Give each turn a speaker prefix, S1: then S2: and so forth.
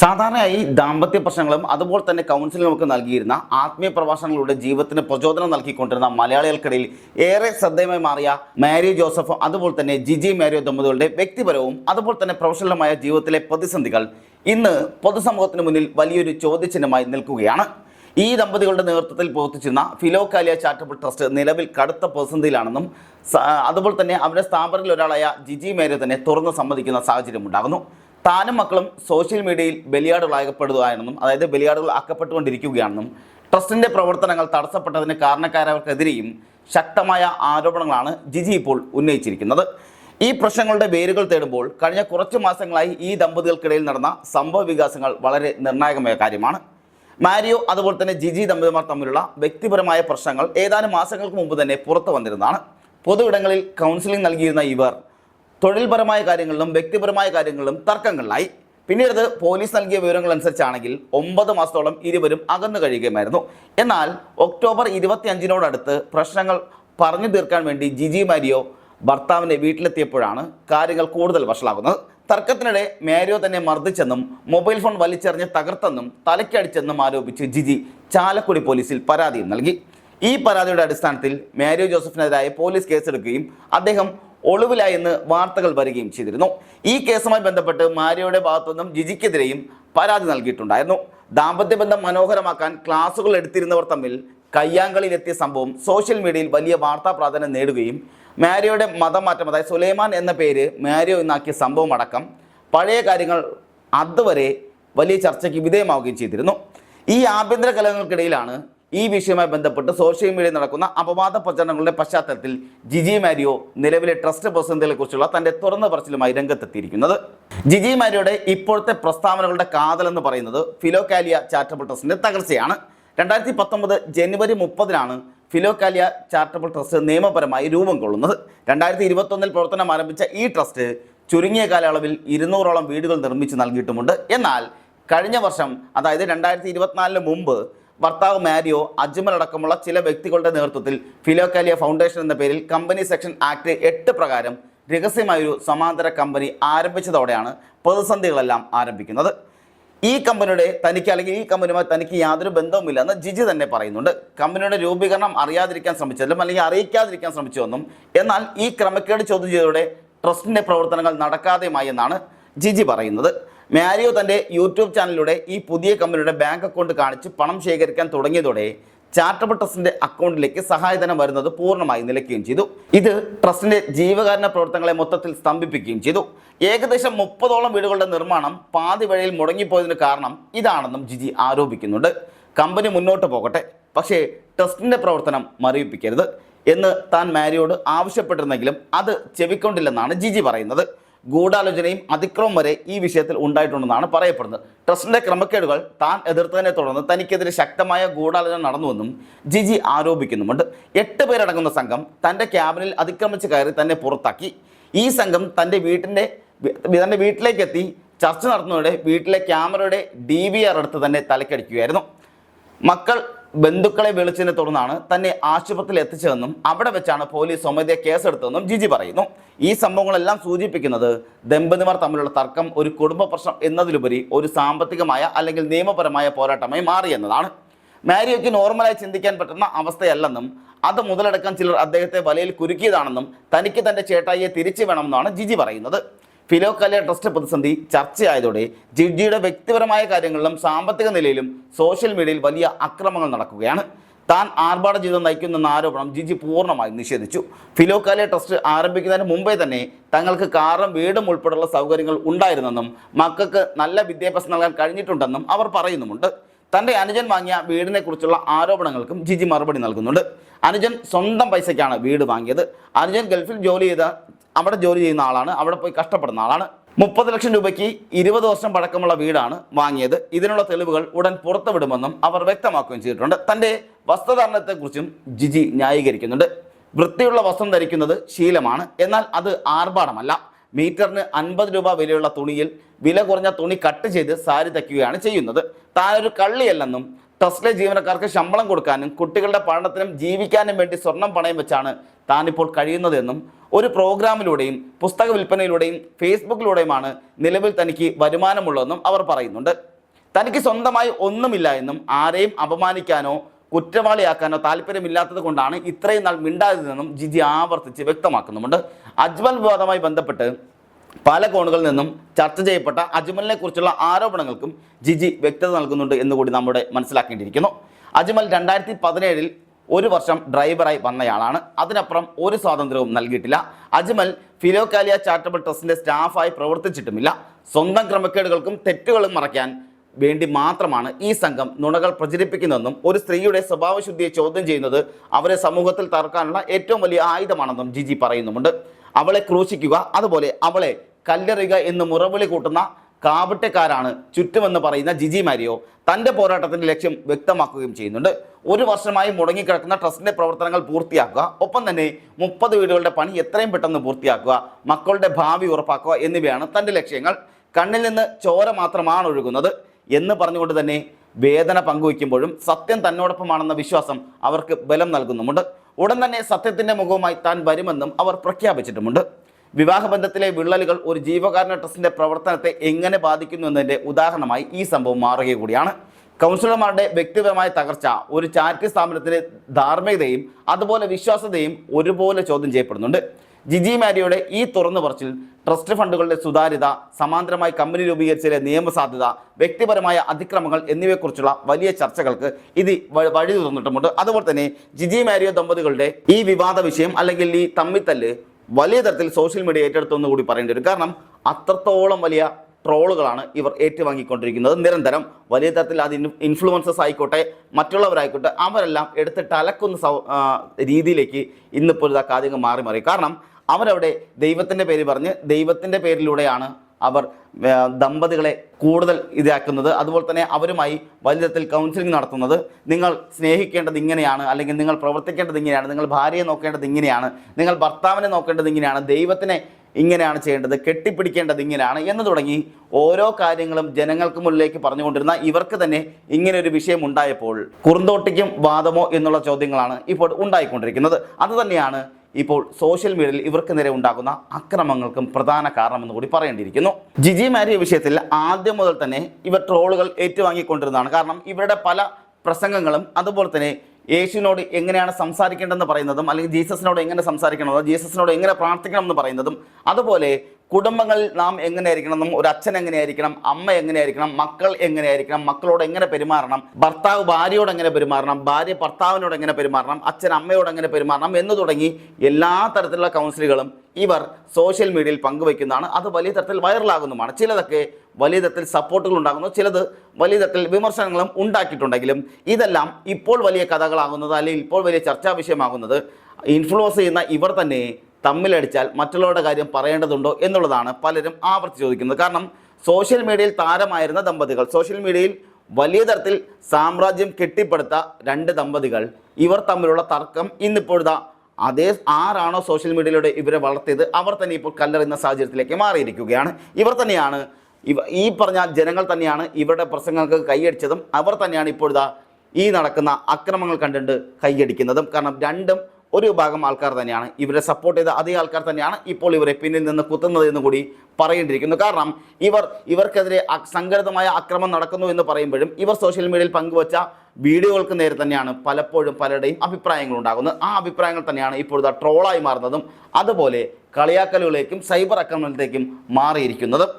S1: സാധാരണയായി ദാമ്പത്യ പ്രശ്നങ്ങളും അതുപോലെ തന്നെ കൗൺസിലിംഗും ഒക്കെ നൽകിയിരുന്ന ആത്മീയ പ്രഭാഷണങ്ങളുടെ ജീവിതത്തിന് പ്രചോദനം നൽകിക്കൊണ്ടിരുന്ന മലയാളികൾക്കിടയിൽ ഏറെ ശ്രദ്ധേയമായി മാറിയ മാരി ജോസഫ് അതുപോലെ തന്നെ ജിജി മാരിയോ ദമ്പതികളുടെ വ്യക്തിപരവും അതുപോലെ തന്നെ പ്രൊഫഷണലുമായ ജീവിതത്തിലെ പ്രതിസന്ധികൾ ഇന്ന് പൊതുസമൂഹത്തിന് മുന്നിൽ വലിയൊരു ചോദ്യചിഹ്നമായി നിൽക്കുകയാണ്. ഈ ദമ്പതികളുടെ നേതൃത്വത്തിൽ പ്രവർത്തിച്ചിരുന്ന ഫിലോകാലിയ ചാരിറ്റബിൾ ട്രസ്റ്റ് നിലവിൽ കടുത്ത പ്രതിസന്ധിയിലാണെന്നും അതുപോലെ തന്നെ അവരുടെ സ്ഥാപനത്തിൽ ഒരാളായ ജിജി മേരെ തന്നെ തുറന്ന് സമ്മതിക്കുന്ന സാഹചര്യം ഉണ്ടാകുന്നു താനും മക്കളും സോഷ്യൽ മീഡിയയിൽ ബലിയാടുകളാകപ്പെടുകയാണെന്നും അതായത് ബലിയാടുകൾ ആക്കപ്പെട്ടുകൊണ്ടിരിക്കുകയാണെന്നും ട്രസ്റ്റിന്റെ പ്രവർത്തനങ്ങൾ തടസ്സപ്പെട്ടതിന് കാരണക്കാരവർക്കെതിരെയും ശക്തമായ ആരോപണങ്ങളാണ് ജിജി ഇപ്പോൾ ഉന്നയിച്ചിരിക്കുന്നത്. ഈ പ്രശ്നങ്ങളുടെ വേരുകൾ തേടുമ്പോൾ കഴിഞ്ഞ കുറച്ച് മാസങ്ങളായി ഈ ദമ്പതികൾക്കിടയിൽ നടന്ന സംഭവ വികാസങ്ങൾ വളരെ നിർണായകമായ കാര്യമാണ്. മാരിയോ അതുപോലെ തന്നെ ജിജി ദമ്പതിമാർ തമ്മിലുള്ള വ്യക്തിപരമായ പ്രശ്നങ്ങൾ ഏതാനും മാസങ്ങൾക്ക് മുമ്പ് തന്നെ പുറത്തു വന്നിരുന്നതാണ്. പൊതു ഇടങ്ങളിൽ കൗൺസിലിംഗ് നൽകിയിരുന്ന ഇവർ തൊഴിൽപരമായ കാര്യങ്ങളിലും വ്യക്തിപരമായ കാര്യങ്ങളിലും തർക്കങ്ങളിലായി. പിന്നീട് പോലീസ് നൽകിയ വിവരങ്ങൾ അനുസരിച്ചാണെങ്കിൽ ഒമ്പത് മാസത്തോളം ഇരുവരും അകന്നു കഴിയുകയുമായിരുന്നു. എന്നാൽ ഒക്ടോബർ ഇരുപത്തി അഞ്ചിനോടടുത്ത് പ്രശ്നങ്ങൾ പറഞ്ഞു തീർക്കാൻ വേണ്ടി ജിജി മാരിയോ ഭർത്താവിന്റെ വീട്ടിലെത്തിയപ്പോഴാണ് കാര്യങ്ങൾ കൂടുതൽ വഷളാകുന്നത്. തർക്കത്തിനിടെ മാരിയോ തന്നെ മർദ്ദിച്ചെന്നും മൊബൈൽ ഫോൺ വലിച്ചെറിഞ്ഞ് തകർത്തെന്നും തലയ്ക്കടിച്ചെന്നും ആരോപിച്ച് ജിജി ചാലക്കുടി പോലീസിൽ പരാതിയും നൽകി. ഈ പരാതിയുടെ അടിസ്ഥാനത്തിൽ മാരിയോ ജോസഫിനെതിരായ പോലീസ് കേസെടുക്കുകയും അദ്ദേഹം ഒളിവിലായി എന്ന് വാർത്തകൾ വരികയും ചെയ്തിരുന്നു. ഈ കേസുമായി ബന്ധപ്പെട്ട് മാരിയോയുടെ ഭാഗത്തുനിന്നും ജിജിക്കെതിരെയും പരാതി നൽകിയിട്ടുണ്ടായിരുന്നു. ദാമ്പത്യബന്ധം മനോഹരമാക്കാൻ ക്ലാസുകൾ എടുത്തിരുന്നവർ തമ്മിൽ കയ്യാങ്കളിയിലെത്തിയ സംഭവം സോഷ്യൽ മീഡിയയിൽ വലിയ വാർത്താ പ്രാധാന്യം നേടുകയും മാരിയോയുടെ മതമാറ്റം അതായത് സുലൈമാൻ എന്ന പേര് മാരിയോ എന്നാക്കിയ സംഭവം അടക്കം പഴയ കാര്യങ്ങൾ അതുവരെ വലിയ ചർച്ചയ്ക്ക് വിധേയമാവുകയും ചെയ്തിരുന്നു. ഈ ആഭ്യന്തര കലഹങ്ങൾക്കിടയിലാണ് ഈ വിഷയവുമായി ബന്ധപ്പെട്ട് സോഷ്യൽ മീഡിയയിൽ നടക്കുന്ന അപവാദ പ്രചരണങ്ങളുടെ പശ്ചാത്തലത്തിൽ ജിജി മാരിയോ നിലവിലെ ട്രസ്റ്റ് പ്രസിഡന്റുകളെ കുറിച്ചുള്ള തന്റെ തുറന്ന പറച്ചിലുമായി രംഗത്തെത്തിയിരിക്കുന്നത്. ജിജി മാരിയോയുടെ ഇപ്പോഴത്തെ പ്രസ്താവനകളുടെ കാതൽ എന്ന് പറയുന്നത് ഫിലോകാലിയ ചാരിറ്റബിൾ ട്രസ്റ്റിന്റെ തകർച്ചയാണ്. രണ്ടായിരത്തി പത്തൊമ്പത് ജനുവരി മുപ്പതിനാണ് ഫിലോകാലിയ ചാരിറ്റബിൾ ട്രസ്റ്റ് നിയമപരമായി രൂപം കൊള്ളുന്നത്. രണ്ടായിരത്തി ഇരുപത്തൊന്നിൽ പ്രവർത്തനം ആരംഭിച്ച ഈ ട്രസ്റ്റ് ചുരുങ്ങിയ കാലയളവിൽ ഇരുന്നൂറോളം വീടുകൾ നിർമ്മിച്ച് നൽകിയിട്ടുമുണ്ട്. എന്നാൽ കഴിഞ്ഞ വർഷം അതായത് രണ്ടായിരത്തി ഇരുപത്തിനാലിന് മുമ്പ് ഭർത്താവ് മാരിയോ അജ്മൽ അടക്കമുള്ള ചില വ്യക്തികളുടെ നേതൃത്വത്തിൽ ഫിലോക്കാലിയ ഫൗണ്ടേഷൻ എന്ന പേരിൽ കമ്പനി സെക്ഷൻ ആക്ട് എട്ട് പ്രകാരം രഹസ്യമായൊരു സമാന്തര കമ്പനി ആരംഭിച്ചതോടെയാണ് പ്രതിസന്ധികളെല്ലാം ആരംഭിക്കുന്നത്. ഈ കമ്പനിയുടെ തനിക്ക് അല്ലെങ്കിൽ ഈ കമ്പനിയുമായി തനിക്ക് യാതൊരു ബന്ധവുമില്ലെന്ന് ജിജി തന്നെ പറയുന്നുണ്ട്. കമ്പനിയുടെ രൂപീകരണം അറിയാതിരിക്കാൻ ശ്രമിച്ചതിലും അല്ലെങ്കിൽ അറിയിക്കാതിരിക്കാൻ ശ്രമിച്ചുവെന്നും എന്നാൽ ഈ ക്രമക്കേട് ചോദ്യം ചെയ്തതോടെ ട്രസ്റ്റിന്റെ പ്രവർത്തനങ്ങൾ നടക്കാതെയുമായി എന്നാണ് ജിജി പറയുന്നത്. മാരിയോ തന്റെ യൂട്യൂബ് ചാനലിലൂടെ ഈ പുതിയ കമ്പനിയുടെ ബാങ്ക് അക്കൗണ്ട് കാണിച്ച് പണം ശേഖരിക്കാൻ തുടങ്ങിയതോടെ ചാർട്ടബിൾ ട്രസ്റ്റിന്റെ അക്കൗണ്ടിലേക്ക് സഹായധനം വരുന്നത് പൂർണമായി നിലയ്ക്കുകയും ചെയ്തു. ഇത് ട്രസ്റ്റിന്റെ ജീവകാരുണ്യ പ്രവർത്തനങ്ങളെ മൊത്തത്തിൽ സ്തംഭിപ്പിക്കുകയും ചെയ്തു. ഏകദേശം മുപ്പതോളം വീടുകളുടെ നിർമ്മാണം പാതി വഴിയിൽ മുടങ്ങിപ്പോയതിന് കാരണം ഇതാണെന്നും ജിജി ആരോപിക്കുന്നുണ്ട്. കമ്പനി മുന്നോട്ട് പോകട്ടെ പക്ഷേ ട്രസ്റ്റിന്റെ പ്രവർത്തനം മരവിപ്പിക്കരുത് എന്ന് താൻ മാരിയോട് ആവശ്യപ്പെട്ടിരുന്നെങ്കിലും അത് ചെവിക്കൊണ്ടില്ലെന്നാണ് ജിജി പറയുന്നത്. ഗൂഢാലോചനയും അതിക്രമം വരെ ഈ വിഷയത്തിൽ ഉണ്ടായിട്ടുണ്ടെന്നാണ് പറയപ്പെടുന്നത്. ട്രസ്റ്റിന്റെ ക്രമക്കേടുകൾ താൻ എതിർത്തതിനെ തുടർന്ന് തനിക്കെതിരെ ശക്തമായ ഗൂഢാലോചന നടന്നുവെന്നും ജിജി ആരോപിക്കുന്നുമുണ്ട്. എട്ട് പേരടങ്ങുന്ന സംഘം തന്റെ ക്യാബിനിൽ അതിക്രമിച്ച് കയറി തന്നെ പുറത്താക്കി. ഈ സംഘം തന്റെ വീട്ടിന്റെ തന്റെ വീട്ടിലേക്ക് എത്തി ചർച്ച നടത്തുന്നതോടെ വീട്ടിലെ ക്യാമറയുടെ ഡി വി ആർ എടുത്ത് തന്നെ തലക്കടിക്കുകയായിരുന്നു. മക്കൾ ബന്ധുക്കളെ വിളിച്ചതിനെ തുടർന്നാണ് തന്നെ ആശുപത്രിയിൽ എത്തിച്ചതെന്നും അവിടെ വെച്ചാണ് പോലീസ് സ്വമേധയെ കേസെടുത്തതെന്നും ജിജി പറയുന്നു. ഈ സംഭവങ്ങളെല്ലാം സൂചിപ്പിക്കുന്നത് ദമ്പതിമാർ തമ്മിലുള്ള തർക്കം ഒരു കുടുംബ പ്രശ്നം എന്നതിലുപരി ഒരു സാമ്പത്തികമായ അല്ലെങ്കിൽ നിയമപരമായ പോരാട്ടമായി മാറി എന്നതാണ്. മാരിയോയ്ക്ക് നോർമലായി ചിന്തിക്കാൻ പറ്റുന്ന അവസ്ഥയല്ലെന്നും അത് മുതലെടുക്കാൻ ചിലർ അദ്ദേഹത്തെ വലയിൽ കുരുക്കിയതാണെന്നും തനിക്ക് തന്റെ ചേട്ടായിയെ തിരിച്ചു വേണമെന്നാണ് ജിജി പറയുന്നത്. ഫിലോക്കാലിയ ട്രസ്റ്റ് പ്രതിസന്ധി ചർച്ചയായതോടെ ജിഡ്ജിയുടെ വ്യക്തിപരമായ കാര്യങ്ങളിലും സാമ്പത്തിക നിലയിലും സോഷ്യൽ മീഡിയയിൽ വലിയ അക്രമങ്ങൾ നടക്കുകയാണ്. താൻ ആർഭാട ജീവിതം നയിക്കുന്നെന്ന ആരോപണം ജിജി പൂർണമായും നിഷേധിച്ചു. ഫിലോക്കാലിയ ട്രസ്റ്റ് ആരംഭിക്കുന്നതിന് മുമ്പേ തന്നെ തങ്ങൾക്ക് കാറും വീടും ഉൾപ്പെടെയുള്ള സൗകര്യങ്ങൾ ഉണ്ടായിരുന്നെന്നും മക്കൾക്ക് നല്ല വിദ്യാഭ്യാസം നൽകാൻ കഴിഞ്ഞിട്ടുണ്ടെന്നും അവർ പറയുന്നുമുണ്ട്. തന്റെ അനുജൻ വാങ്ങിയ വീടിനെക്കുറിച്ചുള്ള ആരോപണങ്ങൾക്കും ജിജി മറുപടി നൽകുന്നുണ്ട്. അനുജൻ സ്വന്തം പൈസയ്ക്കാണ് വീട് വാങ്ങിയത്. അനുജൻ ഗൾഫിൽ ജോലി ചെയ്ത അവിടെ ജോലി ചെയ്യുന്ന ആളാണ്. അവിടെ പോയി കഷ്ടപ്പെടുന്ന ആളാണ്. മുപ്പത് ലക്ഷം രൂപയ്ക്ക് ഇരുപത് വർഷം പഴക്കമുള്ള വീടാണ് വാങ്ങിയത്. ഇതിനുള്ള തെളിവുകൾ ഉടൻ പുറത്തുവിടുമെന്നും അവർ വ്യക്തമാക്കുകയും ചെയ്തിട്ടുണ്ട്. തന്റെ വസ്ത്രധാരണത്തെക്കുറിച്ചും ജിജി ന്യായീകരിക്കുന്നുണ്ട്. വൃത്തിയുള്ള വസ്ത്രം ധരിക്കുന്നത് ശീലമാണ്. എന്നാൽ അത് ആർഭാടമല്ല. മീറ്ററിന് അൻപത് രൂപ വിലയുള്ള തുണിയിൽ വില കുറഞ്ഞ തുണി കട്ട് ചെയ്ത് സാരി തയ്ക്കുകയാണ് ചെയ്യുന്നത്. താനൊരു കള്ളിയല്ലെന്നും ടെസ്റ്റിലെ ജീവനക്കാർക്ക് ശമ്പളം കൊടുക്കാനും കുട്ടികളുടെ പഠനത്തിനും ജീവിക്കാനും വേണ്ടി സ്വർണം പണയം വെച്ചാണ് താനിപ്പോൾ കഴിയുന്നതെന്നും ഒരു പ്രോഗ്രാമിലൂടെയും പുസ്തക വിൽപ്പനയിലൂടെയും ഫേസ്ബുക്കിലൂടെയുമാണ് നിലവിൽ തനിക്ക് വരുമാനമുള്ളതെന്നും അവർ പറയുന്നുണ്ട്. തനിക്ക് സ്വന്തമായി ഒന്നുമില്ല എന്നും ആരെയും അപമാനിക്കാനോ കുറ്റവാളിയാക്കാനോ താല്പര്യമില്ലാത്തത് കൊണ്ടാണ് ഇത്രയും നാൾ മിണ്ടാതിരുന്നെന്നും ജിജി ആവർത്തിച്ച് വ്യക്തമാക്കുന്നുമുണ്ട്. അജ്മൽ വിവാദവുമായി ബന്ധപ്പെട്ട് പല കോണുകളിൽ നിന്നും ചർച്ച ചെയ്യപ്പെട്ട അജ്മലിനെ കുറിച്ചുള്ള ആരോപണങ്ങൾക്കും ജിജി വ്യക്തത നൽകുന്നുണ്ട് എന്നുകൂടി നമ്മുടെ മനസ്സിലാക്കേണ്ടിയിരിക്കുന്നു. അജ്മൽ രണ്ടായിരത്തി പതിനേഴിൽ ഒരു വർഷം ഡ്രൈവറായി വന്നയാളാണ്. അതിനപ്പുറം ഒരു സ്വാതന്ത്ര്യവും നൽകിയിട്ടില്ല. അജ്മൽ ഫിലോകാലിയ ചാരിറ്റബിൾ ട്രസ്റ്റിന്റെ സ്റ്റാഫായി പ്രവർത്തിച്ചിട്ടുമില്ല. സ്വന്തം ക്രമക്കേടുകൾക്കും തെറ്റുകളും മറയ്ക്കാൻ വേണ്ടി മാത്രമാണ് ഈ സംഘം നുണകൾ പ്രചരിപ്പിക്കുന്നതെന്നും ഒരു സ്ത്രീയുടെ സ്വഭാവശുദ്ധിയെ ചോദ്യം ചെയ്യുന്നത് അവരെ സമൂഹത്തിൽ തർക്കാനുള്ള ഏറ്റവും വലിയ ആയുധമാണെന്നും ജിജി പറയുന്നുമുണ്ട്. അവളെ ക്രൂശിക്കുക അതുപോലെ അവളെ കല്ലെറിയുക എന്ന് മുറവിളി കൂട്ടുന്ന കാവട്ടക്കാരാണ് ചുറ്റുമെന്ന് പറയുന്ന ജിജി മാരിയോ തന്റെ പോരാട്ടത്തിന്റെ ലക്ഷ്യം വ്യക്തമാക്കുകയും ചെയ്യുന്നുണ്ട്. ഒരു വർഷമായി മുടങ്ങിക്കിടക്കുന്ന ട്രസ്റ്റിന്റെ പ്രവർത്തനങ്ങൾ പൂർത്തിയാക്കുക ഒപ്പം തന്നെ മുപ്പത് വീടുകളുടെ പണി എത്രയും പെട്ടെന്ന് പൂർത്തിയാക്കുക മക്കളുടെ ഭാവി ഉറപ്പാക്കുക എന്നിവയാണ് തന്റെ ലക്ഷ്യങ്ങൾ. കണ്ണിൽ നിന്ന് ചോര മാത്രമാണ് ഒഴുകുന്നത് എന്ന് പറഞ്ഞുകൊണ്ട് തന്നെ വേദന പങ്കുവയ്ക്കുമ്പോഴും സത്യം തന്നോടൊപ്പമാണെന്ന വിശ്വാസം അവർക്ക് ബലം നൽകുന്നുമുണ്ട്. ഉടൻ തന്നെ സത്യത്തിന്റെ മുഖവുമായി താൻ വരുമെന്നും അവർ പ്രഖ്യാപിച്ചിട്ടുമുണ്ട്. വിവാഹബന്ധത്തിലെ വിള്ളലുകൾ ഒരു ജീവകാരുണ്യ ട്രസ്റ്റിന്റെ പ്രവർത്തനത്തെ എങ്ങനെ ബാധിക്കുന്നു എന്നതിന്റെ ഉദാഹരണമായി ഈ സംഭവം മാറുക കൂടിയാണ്. കൗൺസിലർമാരുടെ വ്യക്തിപരമായ തകർച്ച ഒരു ചാരിറ്റി സ്ഥാപനത്തിന്റെ ധാർമ്മികതയും അതുപോലെ വിശ്വാസ്യതയും ഒരുപോലെ ചോദ്യം ചെയ്യപ്പെടുന്നുണ്ട്. ജിജി മാരിയുടെ ഈ തുറന്നു പറച്ചിൽ ട്രസ്റ്റ് ഫണ്ടുകളുടെ സുതാര്യത സമാന്തരമായി കമ്പനി രൂപീകരിച്ചതിലെ നിയമസാധ്യത വ്യക്തിപരമായ അതിക്രമങ്ങൾ എന്നിവയെക്കുറിച്ചുള്ള വലിയ ചർച്ചകൾക്ക് ഇത് വഴി തുറന്നിട്ടുമുണ്ട് അതുപോലെ തന്നെ ജിജി മാരിയോ ദമ്പതികളുടെ ഈ വിവാദ വിഷയം അല്ലെങ്കിൽ ഈ തമ്മിത്തല്ല് വലിയ തരത്തിൽ സോഷ്യൽ മീഡിയ ഏറ്റെടുത്തെന്ന് കൂടി പറയേണ്ടി വരും. കാരണം അത്രത്തോളം വലിയ ട്രോളുകളാണ് ഇവർ ഏറ്റുവാങ്ങിക്കൊണ്ടിരിക്കുന്നത്. നിരന്തരം വലിയ തരത്തിൽ അത് ഇൻഫ്ലുവൻസസ് ആയിക്കോട്ടെ മറ്റുള്ളവരായിക്കോട്ടെ അവരെല്ലാം എടുത്തിട്ട് അലക്കുന്ന രീതിയിലേക്ക് ഇന്നിപ്പോൾ ഇതാ കാര്യങ്ങൾ മാറി മാറി. കാരണം അവരവിടെ ദൈവത്തിന്റെ പേര് പറഞ്ഞ് ദൈവത്തിന്റെ പേരിലൂടെയാണ് അവർ ദമ്പതികളെ കൂടുതൽ ഇതാക്കുന്നത്. അതുപോലെ തന്നെ അവരുമായി വലിയ തരത്തിൽ കൗൺസിലിംഗ് നടത്തുന്നത്. നിങ്ങൾ സ്നേഹിക്കേണ്ടത് ഇങ്ങനെയാണ് അല്ലെങ്കിൽ നിങ്ങൾ പ്രവർത്തിക്കേണ്ടത് ഇങ്ങനെയാണ് നിങ്ങൾ ഭാര്യയെ നോക്കേണ്ടത് ഇങ്ങനെയാണ് നിങ്ങൾ ഭർത്താവിനെ നോക്കേണ്ടത് ഇങ്ങനെയാണ് ദൈവത്തിനെ ഇങ്ങനെയാണ് ചെയ്യേണ്ടത് കെട്ടിപ്പിടിക്കേണ്ടത് ഇങ്ങനെയാണ് എന്ന് തുടങ്ങി ഓരോ കാര്യങ്ങളും ജനങ്ങൾക്ക് മുന്നിലേക്ക് പറഞ്ഞുകൊണ്ടിരുന്ന ഇവർക്ക് തന്നെ ഇങ്ങനെ ഒരു വിഷയം ഉണ്ടായപ്പോൾ കുറുന്തോട്ടിക്കും വാദമോ എന്നുള്ള ചോദ്യങ്ങളാണ് ഇപ്പോൾ ഉണ്ടായിക്കൊണ്ടിരിക്കുന്നത്. അത് തന്നെയാണ് ഇപ്പോൾ സോഷ്യൽ മീഡിയയിൽ ഇവർക്ക് നേരെ ഉണ്ടാകുന്ന അക്രമങ്ങൾക്കും പ്രധാന കാരണമെന്ന് കൂടി പറയേണ്ടിയിരിക്കുന്നു. ജിജി മാരിയ വിഷയത്തിൽ ആദ്യം മുതൽ തന്നെ ഇവർ ട്രോളുകൾ ഏറ്റുവാങ്ങിക്കൊണ്ടിരുന്നതാണ്. കാരണം ഇവരുടെ പല പ്രസംഗങ്ങളും അതുപോലെ തന്നെ യേശുവിനോട് എങ്ങനെയാണ് സംസാരിക്കേണ്ടതെന്ന് പറയുന്നതും അല്ലെങ്കിൽ ജീസസിനോട് എങ്ങനെ സംസാരിക്കണമെന്നോ ജീസസിനോട് എങ്ങനെ പ്രാർത്ഥിക്കണമെന്ന് പറയുന്നതും അതുപോലെ കുടുംബങ്ങളിൽ നാം എങ്ങനെയായിരിക്കണം ഒരു അച്ഛൻ എങ്ങനെയായിരിക്കണം അമ്മ എങ്ങനെയായിരിക്കണം മക്കൾ എങ്ങനെയായിരിക്കണം മക്കളോട് എങ്ങനെ പെരുമാറണം ഭർത്താവ് ഭാര്യയോട് എങ്ങനെ പെരുമാറണം ഭാര്യ ഭർത്താവിനോട് എങ്ങനെ പെരുമാറണം അച്ഛൻ അമ്മയോട് എങ്ങനെ പെരുമാറണം എന്ന് തുടങ്ങി എല്ലാ തരത്തിലുള്ള കൗൺസിലുകളും ഇവർ സോഷ്യൽ മീഡിയയിൽ പങ്കുവയ്ക്കുന്നതാണ്. അത് വലിയ തരത്തിൽ വൈറലാകുന്നതുമാണ്. ചിലതൊക്കെ വലിയ തരത്തിൽ സപ്പോർട്ടുകൾ ഉണ്ടാകുന്നു. ചിലത് വലിയ തരത്തിൽ വിമർശനങ്ങളും ഉണ്ടാക്കിയിട്ടുണ്ടെങ്കിലും ഇതെല്ലാം ഇപ്പോൾ വലിയ കഥകളാകുന്നത് അല്ലെങ്കിൽ ഇപ്പോൾ വലിയ ചർച്ചാ വിഷയമാകുന്നത് ഇൻഫ്ലുവൻസ് ചെയ്യുന്ന ഇവർ തന്നെ തമ്മിലടിച്ചാൽ മറ്റുള്ളവരുടെ കാര്യം പറയേണ്ടതുണ്ടോ എന്നുള്ളതാണ് പലരും ആവർത്തി ചോദിക്കുന്നത്. കാരണം സോഷ്യൽ മീഡിയയിൽ താരമായിരുന്ന ദമ്പതികൾ സോഷ്യൽ മീഡിയയിൽ വലിയ തരത്തിൽ സാമ്രാജ്യം കെട്ടിപ്പടുത്ത രണ്ട് ദമ്പതികൾ ഇവർ തമ്മിലുള്ള തർക്കം ഇന്നിപ്പോഴത്തെ അതേ ആരാണോ സോഷ്യൽ മീഡിയയിലൂടെ ഇവരെ വളർത്തിയത് അവർ തന്നെ ഇപ്പോൾ കല്ലെറിയുന്ന സാഹചര്യത്തിലേക്ക് മാറിയിരിക്കുകയാണ്. ഇവർ തന്നെയാണ് ഇവ ഈ പറഞ്ഞ ജനങ്ങൾ തന്നെയാണ് ഇവരുടെ പ്രസംഗങ്ങൾക്ക് കൈയടിച്ചതും അവർ തന്നെയാണ് ഇപ്പോഴത്തെ ഈ നടക്കുന്ന അക്രമങ്ങൾ കണ്ടിട്ട് കൈയടിക്കുന്നതും. കാരണം രണ്ടും ഒരു വിഭാഗം ആൾക്കാർ തന്നെയാണ് ഇവരെ സപ്പോർട്ട് ചെയ്ത അതേ ആൾക്കാർ തന്നെയാണ് ഇപ്പോൾ ഇവരെ പിന്നിൽ നിന്ന് കുത്തുന്നത് എന്ന് കൂടി പറയേണ്ടിയിരിക്കുന്നു. കാരണം ഇവർ ഇവർക്കെതിരെ സംഘടിതമായ അക്രമം നടക്കുന്നു എന്ന് പറയുമ്പോഴും ഇവർ സോഷ്യൽ മീഡിയയിൽ പങ്കുവച്ച വീഡിയോകൾക്ക് നേരെ തന്നെയാണ് പലപ്പോഴും പലരുടെയും അഭിപ്രായങ്ങൾ ഉണ്ടാകുന്നത്. ആ അഭിപ്രായങ്ങൾ തന്നെയാണ് ഇപ്പോഴത്തെ ട്രോളായി മാറുന്നതും അതുപോലെ കളിയാക്കലുകളിലേക്കും സൈബർ ആക്രമണത്തിലേക്കും മാറിയിരിക്കുന്നതും.